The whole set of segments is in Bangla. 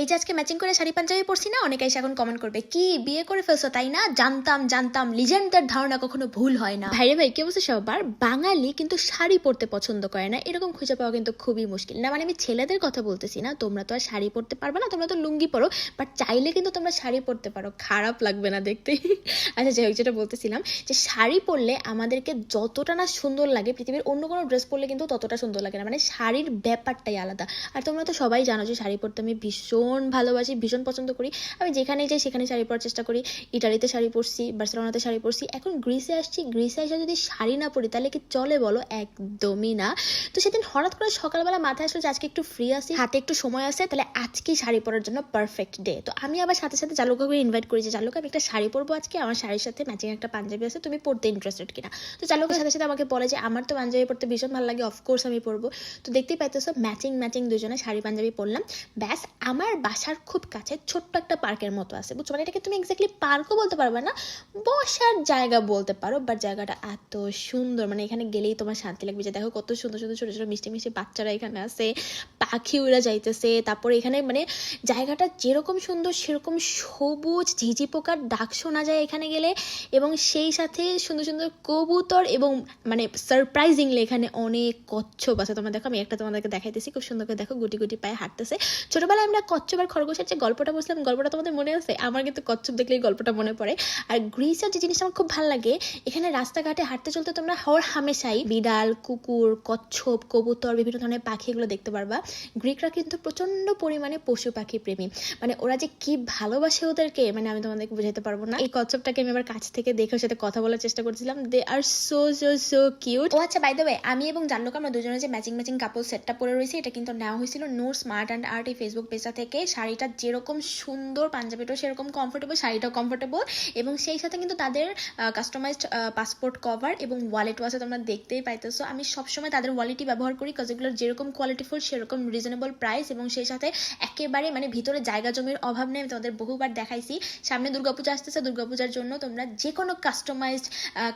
এই যে আজকে ম্যাচিং করে শাড়ি পাঞ্জাবি পরছি না, অনেকে এসে এখন কমেন্ট করবে, কি বিয়ে করে ফেলছো, তাই না? জানতাম জানতাম লিজেন্ডদের ধারণা কখনো ভুল হয় না। ভাইরে ভাই, কি অবস্থা সবার? বাঙালি কিন্তু শাড়ি পরতে পছন্দ করে না, এরকম খুঁজে পাওয়া কিন্তু খুবই মুশকিল। না মানে আমি ছেলেদের কথা বলতেছি না, তোমরা তো আর শাড়ি পরতে পারবে না, তোমরা তো লুঙ্গি পরো বাট চাইলে কিন্তু তোমরা শাড়ি পরতে পারো, খারাপ লাগবে না দেখতে। আচ্ছা যাই হোক, যেটা বলতেছিলাম, যে শাড়ি পরলে আমাদেরকে যতটা না সুন্দর লাগে, পৃথিবীর অন্য কোনো ড্রেস পরলে কিন্তু ততটা সুন্দর লাগে না মানে শাড়ির ব্যাপারটাই আলাদা। আর তোমরা তো সবাই জানো যে শাড়ি পরতে আমি ভীষণ ভালোবাসি, ভীষণ পছন্দ করি। আমি যেখানেই যাই সেখানে শাড়ি পরার চেষ্টা করি। ইটালিতে শাড়ি পরছি, বার্সেলোনাতে শাড়ি পরছি। এখন গ্রিসে আসছি, গ্রিসে এসে যদি শাড়ি না পরি তাহলে কি চলে বলো? একদমই না। তো সেদিন হঠাৎ করে সকালবেলা মাথায় আসলো যে আজকে একটু ফ্রি আছি, হাতে একটু সময় আছে, তাহলে আজকেই শাড়ি পরার জন্য পারফেক্ট ডে তো আমি আবার সাথে সাথে চালুকাকে ইনভাইট করি যে, চালুকা, আমি একটা শাড়ি পরবো আজকে, আমার শাড়ির সাথে ম্যাচিং একটা পাঞ্জাবি আছে, তুমি পড়তে ইন্টারেস্টেড কিনা? তো চালুকের সাথে সাথে আমাকে বলে যে, আমার তো পাঞ্জাবি পড়তে ভীষণ ভালো লাগে অফকোর্স আমি পরবো। তো দেখতেই পাইতেছো ম্যাচিং ম্যাচিং দুজনে শাড়ি, পাঞ্জাবি পরলাম। ব্যাস, আমার বাসার খুব কাছে ছোট্ট একটা পার্কের মতো আছে, বুঝছ? মানে এটাকে তুমি এক্স্যাক্টলি পার্কও বলতে পারবে না, বসার জায়গা বলতে পারো বাট জায়গাটা এত সুন্দর। মানে এখানে গেলেই তোমার শান্তি লাগবে যে দেখো কত সুন্দর সুন্দর ছোটো ছোটো মিষ্টি মিষ্টি বাচ্চারা এখানে আছে, পাখি উড়া যাইতেছে, তারপরে এখানে মানে জায়গাটা যেরকম সুন্দর সেরকম সবুজ, ঝিঝি পোকার ডাক শোনা যায় এখানে গেলে, এবং সেই সাথে সুন্দর সুন্দর কবুতর এবং মানে সারপ্রাইজিংলি এখানে অনেক কচ্ছপ আছে। তোমরা দেখো, আমি একটা তোমাদেরকে দেখাইতেছি, খুব সুন্দর করে দেখো, গুটি গুটি পায়ে হাঁটতেছে। ছোটবেলায় আমরা কচ্ছপ আর খরগোশের যে গল্পটা বলছিলাম, গল্পটা তোমাদের মনে আছে? আমার কিন্তু কচ্ছপ দেখলেই গল্পটা মনে পড়ে। আর গ্রিসের যে জিনিসটা আমার খুব ভালো লাগে, এখানে রাস্তাঘাটে হাঁটতে চলতে তোমরা হর হামেশাই বিড়াল, কুকুর, কচ্ছপ, কবুতর, বিভিন্ন ধরনের পাখি এগুলো দেখতে পারবা। গ্রিকরা কিন্তু প্রচণ্ড পরিমাণে পশু পাখি প্রেমী। মানে ওরা যে কি ভালোবাসে ওদেরকে মানে আমি তোমাদেরকে বুঝাতে পারব না। এই কচ্ছপটাকে আমি আবার কাছ থেকে দেখে সাথে কথা বলার চেষ্টা করছিলাম। They are so so so cute ও আচ্ছা বাই দ্য ওয়ে আমি এবং জানলোক আমরা দুজনে যে ম্যাচিং ম্যাচিং কাপড় সেটটা পরে রয়েছে, এটা কিন্তু নেওয়া হয়েছিল নূর স্মার্ট অ্যান্ড আর্ট এই ফেসবুক পেজটা থেকে। শাড়িটা যেরকম সুন্দর পাঞ্জাবিটাও সেরকম কমফোর্টেবল শাড়িটাও কমফোর্টেবল এবং সেই সাথে কিন্তু তাদের কাস্টমাইজড পাসপোর্ট কভার এবং ওয়ালেটও আছে তোমরা দেখতেই পাইতেছো। আমি সবসময় তাদের ওয়ালেটই ব্যবহার করি কাজ এগুলোর যেরকম কোয়ালিটিফুল সেরকম রিজনেবল প্রাইস এবং সেই সাথে একেবারে মানে ভিতরে জায়গা জমির অভাব নেই। আমি তোমাদের বহুবার দেখাইছি। সামনে দুর্গাপূজা আসতেছে, দুর্গাপূজার জন্য তোমরা যে কোনো কাস্টমাইজড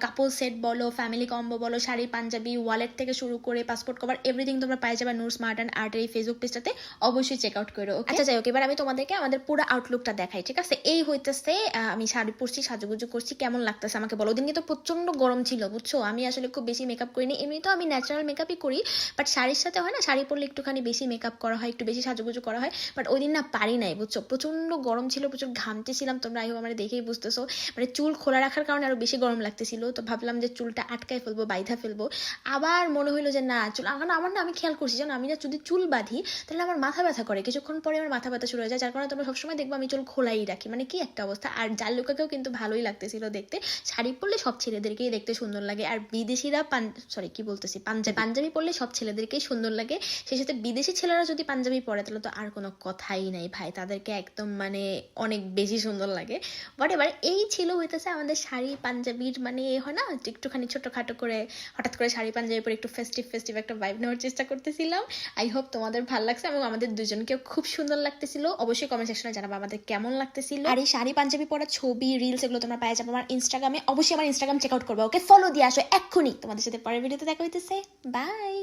কাপল সেট বলো ফ্যামিলি কম্বো বলো, শাড়ি, পাঞ্জাবি ওয়ালেট থেকে শুরু করে পাসপোর্ট কভার এভরিথিং তোমরা পাই যাবে। নূর স্মার্ট অ্যান্ড আর্টের এই ফেসবুক পেজটাতে অবশ্যই চেক আউট করো? আচ্ছা যাই হোক, এবার আমি তোমাদেরকে আমাদের পুরো আউটলুকটা দেখাই, ঠিক আছে? এই হইতেছে আমি শাড়ি পরছি, সাজুগুজু করছি, কেমন লাগতেছে আমাকে বলো? ওদিন কিন্তু প্রচণ্ড গরম ছিল, বুঝছ? আমি আসলে খুব বেশি মেকআপ করিনি। এমনিতেও আমি ন্যাচারাল মেকআপই করি বাট শাড়ির সাথে হয় না, শাড়ি পরলে একটুখানি বেশি মেকআপ করা হয়, একটু বেশি সাজুগুজু করা হয় বাট ওই দিন না পারি নাই, বুঝছ? প্রচণ্ড গরম ছিল, প্রচুর ঘামতেছিলাম তোমরা আই আমার দেখেই বুঝতেছো। মানে চুল খোলা রাখার কারণে আরও বেশি গরম লাগতেছিল, তো ভাবলাম যে চুলটা আটকায় ফেলব, বাইধা ফেলব। আবার মনে হইল যে না, চুল, আমার না আমি খেয়াল করছি জানো আমি না যদি চুল বাঁধি, তাহলে আমার মাথা ব্যথা করে। কিছুক্ষণ পরে আমার মাথা ব্যথা শুরু হয়ে যায়, যার কারণে তোমরা সবসময় দেখব আমি চুল খোলাই রাখি। মানে কি একটা অবস্থা। আর জাল লোকাকেও কিন্তু ভালোই লাগতেছিল দেখতে। শাড়ি পরলে সব ছেলেদেরকেই দেখতে সুন্দর লাগে। আর বিদেশিরা পান সরি কি বলতেছি? পাঞ্জাবি। পাঞ্জাবি পরলে সব ছেলেদেরকেই সুন্দর লাগে। সেই সাথে বিদেশি ছেলেরা যদি পাঞ্জাবি পরে, তাহলে তো আর কোনো কথাই নাই ভাই। তাদেরকে একদম মানে অনেক বেশি সুন্দর লাগে। বাট এবার এই ছিল হইতেছে আমাদের শাড়ি পাঞ্জাবির মানে এ হয় না? একটুখানি ছোটখাটো করে, হঠাৎ করে শাড়ি পাঞ্জাবি পরে একটু ফেস্টিভ ফেস্টিভ একটা ভাইব নেওয়ার চেষ্টা করতেছিলাম। আই হোপ তোমাদের ভালো লাগছে এবং আমাদের দুজনকেও খুব সুন্দর লাগতেছিল? অবশ্যই কমেন্ট সেকশনে জানাব আমাদের কেমন লাগতেছিল। আর এই শাড়ি, পাঞ্জাবি পরা ছবি রিলস এগুলো তোমরা পাই যাবে আমার ইনস্টাগ্রামে অবশ্যই আমার ইনস্টাগ্রাম চেক আউট করব ওকে ফলো দিয়ে আসো এক্ষুনি। তোমাদের সাথে পরের ভিডিওতে দেখা হইতেছে। বাই